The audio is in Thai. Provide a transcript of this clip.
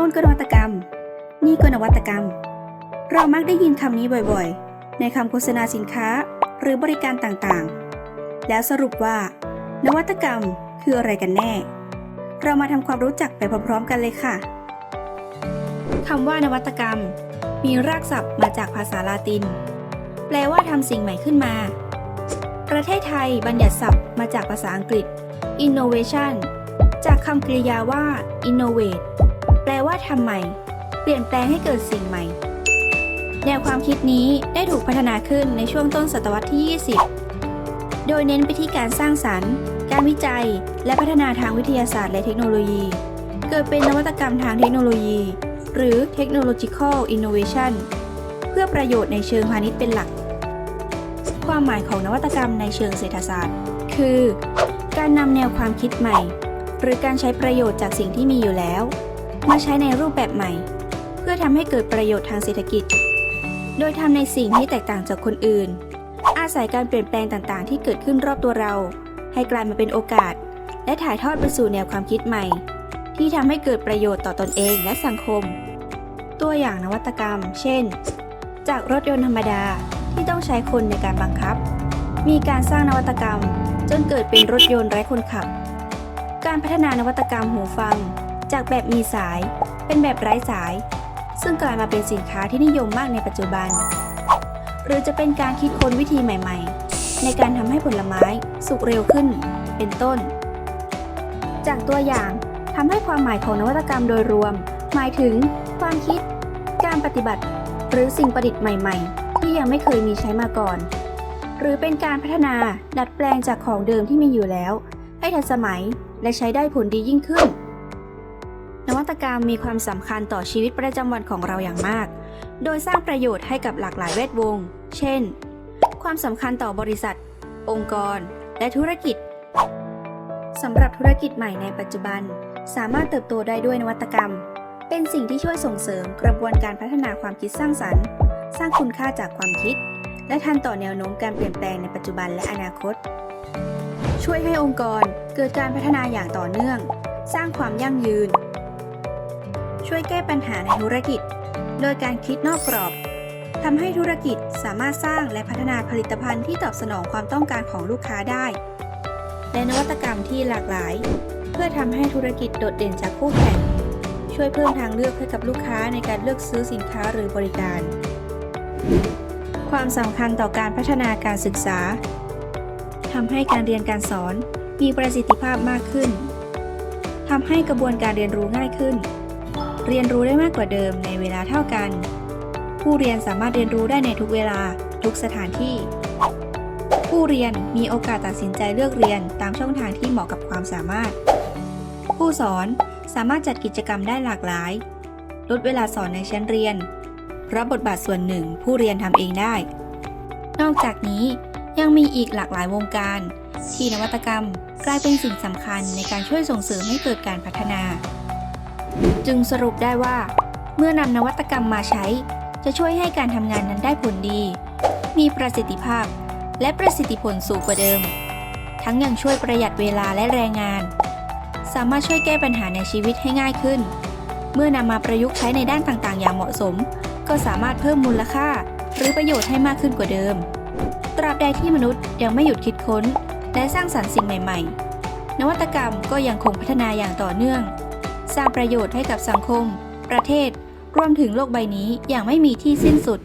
น่นก็นวัตกรรม นี่ก็นวัตกรรม เรามักได้ยินคำนี้บ่อยๆ ในคำโฆษณาสินค้าหรือบริการต่างๆ แล้วสรุปว่า นวัตกรรมคืออะไรกันแน่ เรามาทำความรู้จักไปพร้อมๆ กันเลยค่ะคำว่านวัตกรรม มีรากศัพท์มาจากภาษาลาติน แปลว่าทำสิ่งใหม่ขึ้นมา ประเทศไทยบัญญัติศัพท์มาจากภาษาอังกฤษ innovation จากคำกริยาว่า innovate แปลว่าทำใหม่ เปลี่ยนแปลงให้เกิดสิ่งใหม่ แนวความคิดนี้ได้ถูกพัฒนาขึ้นในช่วงต้นศตวรรษที่ 20 โดยเน้นไปที่การสร้างสรรค์ การวิจัย และพัฒนาทางวิทยาศาสตร์และเทคโนโลยี เกิดเป็นนวัตกรรมทางเทคโนโลยี หรือ technological innovation เพื่อประโยชน์ในเชิงพาณิชย์เป็นหลัก ความหมายของนวัตกรรมในเชิงเศรษฐศาสตร์ คือ การนำแนวความคิดใหม่ หรือการใช้ประโยชน์จากสิ่งที่มีอยู่แล้ว มาใช้ในรูปแบบใหม่ เพื่อทำให้เกิดประโยชน์ทางเศรษฐกิจ โดยทำในสิ่งที่แตกต่างจากคนอื่น อาศัยการเปลี่ยนแปลงต่างๆ ที่เกิดขึ้นรอบตัวเรา ให้กลายมาเป็นโอกาส และถ่ายทอดไปสู่แนวความคิดใหม่ ที่ทำให้เกิดประโยชน์ต่อตนเองและสังคม ตัวอย่างนวัตกรรม เช่น จากรถยนต์ธรรมดาที่ต้องใช้คนในการบังคับ มีการสร้างนวัตกรรม จนเกิดเป็นรถยนต์ไร้คนขับ การพัฒนานวัตกรรมหูฟัง จากแบบมีสาย เป็นแบบไร้สาย ซึ่งกลายมาเป็นสินค้าที่นิยมมากในปัจจุบัน หรือจะเป็นการคิดค้นวิธีใหม่ ๆ ในการทำให้ผลไม้สุกเร็วขึ้น เป็นต้น จากตัวอย่างทำให้ความหมายของนวัตกรรมโดยรวม หมายถึง ความคิด การปฏิบัติ หรือสิ่งประดิษฐ์ใหม่ ๆ ที่ยังไม่เคยมีใช้มาก่อน หรือเป็นการพัฒนาดัดแปลงจากของเดิมที่มีอยู่แล้ว ให้ทันสมัยและใช้ได้ผลดียิ่งขึ้น นวัตกรรมมีความสำคัญต่อชีวิตประจำวันของเราอย่างมาก โดยสร้างประโยชน์ให้กับหลากหลายแวดวง เช่น ความสำคัญต่อบริษัท องค์กร และธุรกิจสำหรับธุรกิจใหม่ในปัจจุบัน สามารถเติบโตได้ด้วยนวัตกรรม เป็นสิ่งที่ช่วยส่งเสริมกระบวนการพัฒนาความคิดสร้างสรรค์ สร้างคุณค่าจากความคิด และทันต่อแนวโน้มการเปลี่ยนแปลงในปัจจุบันและอนาคต ช่วยให้องค์กรเกิดการพัฒนาอย่างต่อเนื่อง สร้างความยั่งยืน ช่วยแก้ปัญหาในธุรกิจ โดยการคิดนอกกรอบทำให้ธุรกิจสามารถสร้างและพัฒนาผลิตภัณฑ์ที่ตอบสนองความต้องการของลูกค้าได้ และนวัตกรรมที่หลากหลาย เพื่อทำให้ธุรกิจโดดเด่นจากคู่แข่ง ช่วยเพิ่มทางเลือกให้กับลูกค้าในการเลือกซื้อสินค้าหรือบริการ ความสำคัญต่อการพัฒนาการศึกษาทำให้การเรียนการสอนมีประสิทธิภาพมากขึ้นทำให้กระบวนการเรียนรู้ง่ายขึ้น เรียนรู้ได้มากกว่าเดิมในเวลาเท่ากัน ผู้เรียนสามารถเรียนรู้ได้ในทุกเวลา ทุกสถานที่ ผู้เรียนมีโอกาสตัดสินใจเลือกเรียนตามช่องทางที่เหมาะกับความสามารถ ผู้สอนสามารถจัดกิจกรรมได้หลากหลาย ลดเวลาสอนในชั้นเรียนเพราะบทบาทส่วนหนึ่งผู้เรียนทำเองได้ นอกจากนี้ยังมีอีกหลากหลายวงการ ที่นวัตกรรมกลายเป็นสิ่งสำคัญในการช่วยส่งเสริมให้เกิดการพัฒนา จึงสรุปได้ว่า เมื่อนำนวัตกรรมมาใช้ จะช่วยให้การทำงานนั้นได้ผลดี มีประสิทธิภาพ และประสิทธิผลสูงกว่าเดิม ทั้งยังช่วยประหยัดเวลาและแรงงาน สามารถช่วยแก้ปัญหาในชีวิตให้ง่ายขึ้น เมื่อนำมาประยุกต์ใช้ในด้านต่างๆ อย่างเหมาะสม ก็สามารถเพิ่มมูลค่า หรือประโยชน์ให้มากขึ้นกว่าเดิม ตราบใดที่มนุษย์ยังไม่หยุดคิดค้น และสร้างสรรค์สิ่งใหม่ ๆ นวัตกรรมก็ยังคงพัฒนาอย่างต่อเนื่อง สร้างประโยชน์ให้กับสังคม ประเทศ รวมถึงโลกใบนี้อย่างไม่มีที่สิ้นสุด